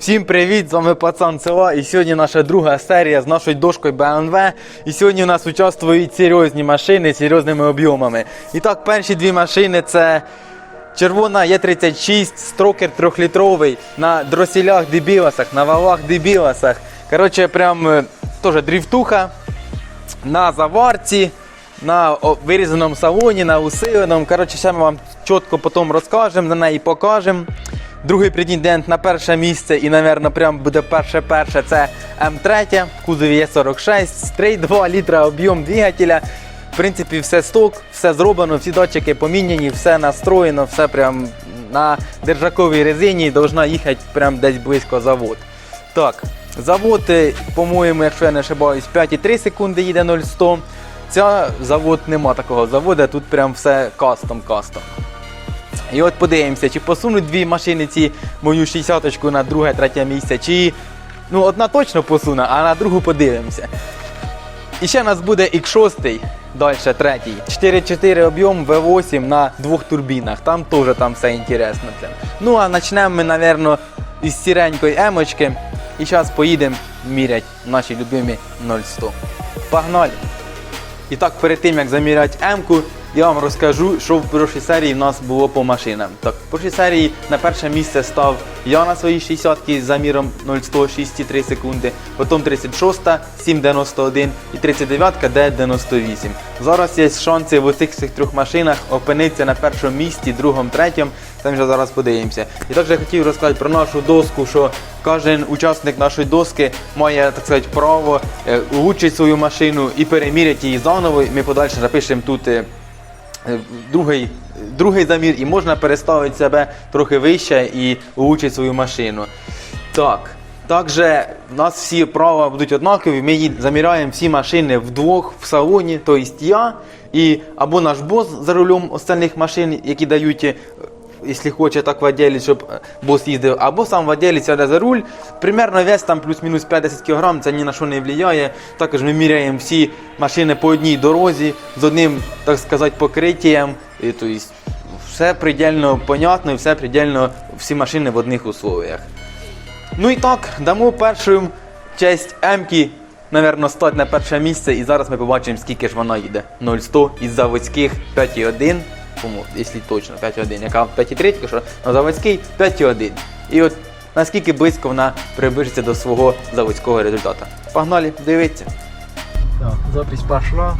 Всім привіт! З вами пацан села. І сьогодні наша друга серія з нашою дошкою BMW. І сьогодні у нас участвують серйозні машини з серйозними об'ємами. І так, перші дві машини це червона Е36, строкер трьохлітровий на дросілях дебіласах, на валах дебіласах. Коротше, прям е, теж дріфтуха на заварці, на вирізаному салоні, на усиленому. Коротше, ще ми вам чітко потім розкажемо, на неї покажемо. Другий претендент на перше місце і, мабуть, прям буде перше-перше. Це М3 кузові Е46, 3,2 літра об'єм двигателя. В принципі, все сток, все зроблено, всі датчики поміняні, все настроєно, все прям на держаковій резині должна їхати прям десь близько завод. Так, завод, е, по-моєму, якщо я не ошибаюсь, 5,3 секунди їде 0,100. Ця завод нема такого заводу, тут прям все кастом-кастом. І от подивимося, чи посунуть дві машини ці мою 60-очку на друге, третє місце, чи ну одна точно посуне, а на другу подивимося. І ще у нас буде X6, далі третій. 4.4 об'єм V8 на двох турбінах. Там теж там все інтересно. Ну а почнемо ми, мабуть, із сіренької емочки. І зараз поїдемо міряти наші любимі 0100. Погнали! І так, перед тим як заміряти М-ку, я вам розкажу, що в прошлій серії в нас було по машинам. Так, в прошлій серії на перше місце став я на своїй 60-ки з заміром 0,106,3 секунди, потім 36 7,91 і 39 9,98. Зараз є шанси в усіх цих трьох машинах опинитися на першому місці, другому, третьому. Там вже зараз подивимося. І також я хотів розказати про нашу доску, що кожен учасник нашої доски має так сказати, право е, улучшити свою машину і переміряти її заново. Ми подальше напишемо тут. Е, Е, Другий, другий замір, і можна переставити себе трохи вище і улучшити свою машину. Так, також у нас всі права будуть однакові. Ми заміряємо всі машини вдвох в салоні, тобто я і або наш бос за рулем остальних машин, які дають. Якщо хоче так владелець, щоб е, бос їздив, або сам владелець сяде за руль. Примерно вес там плюс-мінус 50 кг, це ні на що не впливає. Також ми міряємо всі машини по одній дорозі з одним, так сказати, покриттям. І, тобто, все предельно понятно, і все предельно всі машини в одних условиях. Ну і так, дамо першу честь М-ки, напевно, стати на перше місце, і зараз ми побачимо, скільки ж вона їде. 0,100 із заводських 5,1, кому, якщо точно 5,1, яка 5,3, тільки що на заводський 5,1. І от наскільки близько вона приближиться до свого заводського результату. Погнали, дивіться. Так, запись пішла.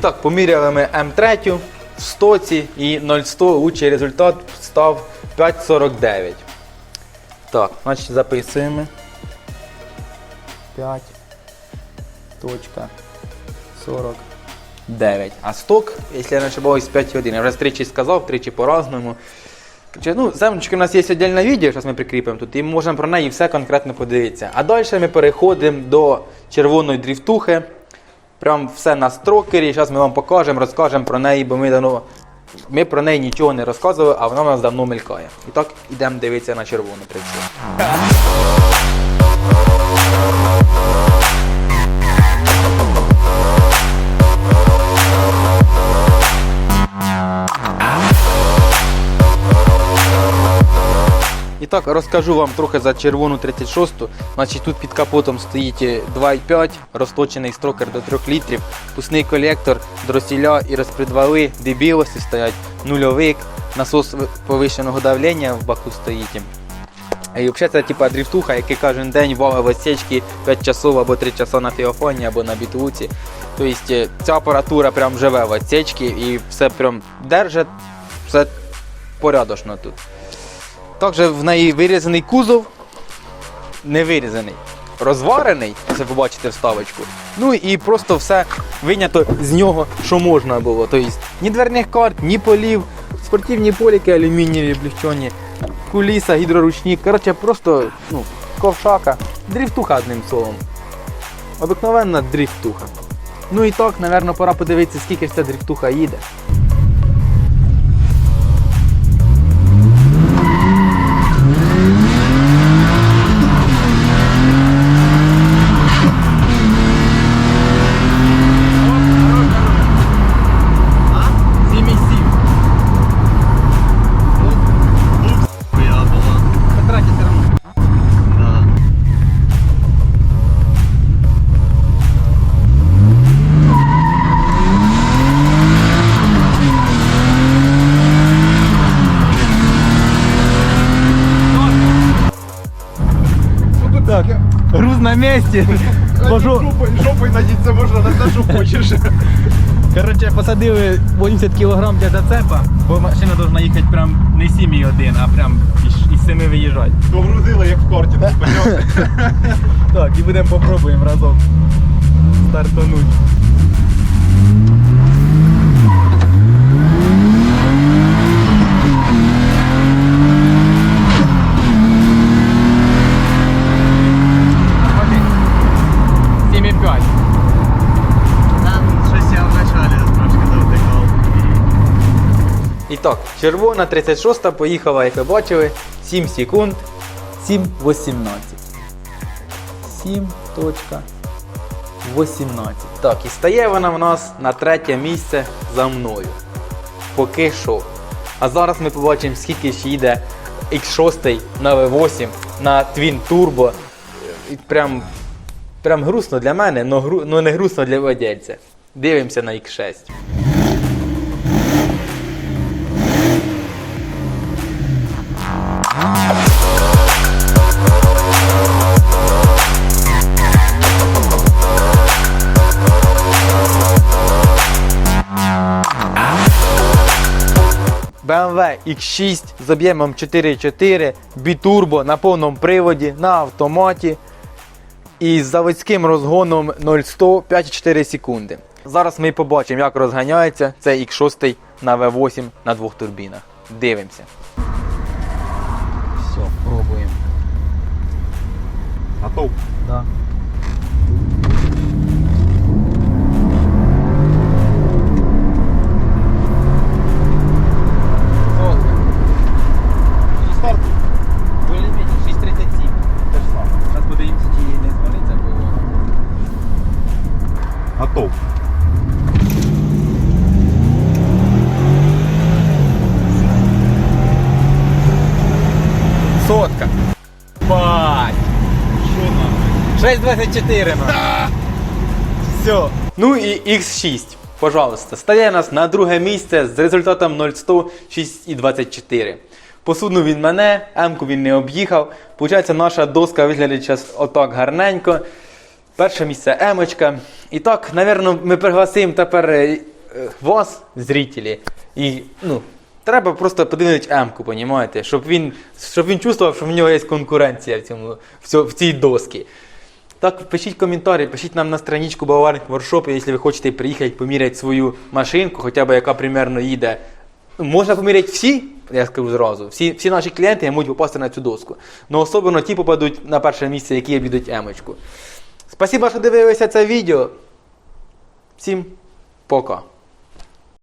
Так, поміряли ми М3 в стоці і 0,100 лучший результат став 5,49. Так, значить записуємо. 5 точка 49. А сток, якщо я не ошибаюсь, 5,1. Я вже тричі сказав, тричі по-разному. Ну, землечки у нас є віддільне відео, зараз ми прикріпимо тут, і можемо про неї все конкретно подивитися. А далі ми переходимо до червоної дріфтухи. Прям все на строкері. Зараз ми вам покажемо, розкажемо про неї, бо ми давно. Ми про неї нічого не розказували, а вона у нас давно мелькає. І так ідемо дивитися на червону прицілу. Так, розкажу вам трохи за червону 36-ту. Значить, тут під капотом стоїть 2,5, розточений строкер до 3 літрів, пусний колектор, дросіля і розпредвали, дебілості стоять, нульовик, насос повищеного давлення в баку стоїть. І взагалі це типа дрифтуха, який кожен день вага в отсечці 5 часов або 3 часа на фіофоні або на бітуці. Тобто е, ця апаратура прям живе в отсечці і все прям держить, все порядочно тут. Також в неї вирізаний кузов, не вирізаний, розварений, це побачите вставочку. Ну і просто все винято з нього, що можна було. Тобто ні дверних карт, ні полів, спортивні поліки, алюмінієві, облегчені, куліса, гідроручник. Коротше, просто ну, ковшака, дріфтуха одним словом. Обикновенна дріфтуха. Ну і так, напевно, пора подивитися, скільки ж ця дріфтуха їде. Так, груз на місці. Жопою надіться можна на те, що хочеш. Коротше, посадили 80 кг для зацепа, бо машина повинна їхати прям не 7,1, а прям із- із 7 виїжджати. Погрузили, як в корті, ти. Так, і будемо попробуємо разом стартануть. Так, червона 36 поїхала, як ви бачили, 7 секунд, 7.18. 7.18. Так, і стає вона в нас на третє місце за мною. Поки що. А зараз ми побачимо, скільки ще йде X6 на V8 на Twin Turbo. І прям, прям грустно для мене, але гру, не грустно для владельця. Дивимося на X6. BMW X6 з об'ємом 4.4, бітурбо на повному приводі, на автоматі і з заводським розгоном 0-100 5,4 секунди. Зараз ми побачимо, як розганяється цей X6 на V8 на двох турбінах. Дивимося. Все, пробуємо. Готов. Да. Готов. Сотка. Бать. Що нам? 6.24 Все. Ну і X6. Пожалуйста, стає нас на друге місце з результатом 0,100 6,24. По судну він мене, М-ку він не об'їхав. Получається, наша доска виглядає зараз отак гарненько. Перше місце Емочка. І так, напевно, ми пригласимо тепер е, вас, зрителі. І ну, треба просто подивитися М-ку, понімаєте? Щоб він, щоб він чувствував, що в нього є конкуренція в, цьому, в, цій доскі. Так, пишіть коментарі, пишіть нам на страничку Баварник Воршопу, якщо ви хочете приїхати поміряти свою машинку, хоча б яка примерно їде. Можна поміряти всі, я скажу зразу. Всі, всі наші клієнти можуть попасти на цю доску. Ну особливо ті попадуть на перше місце, які обійдуть емочку. Спасибо, що дивилися це відео. Всім пока.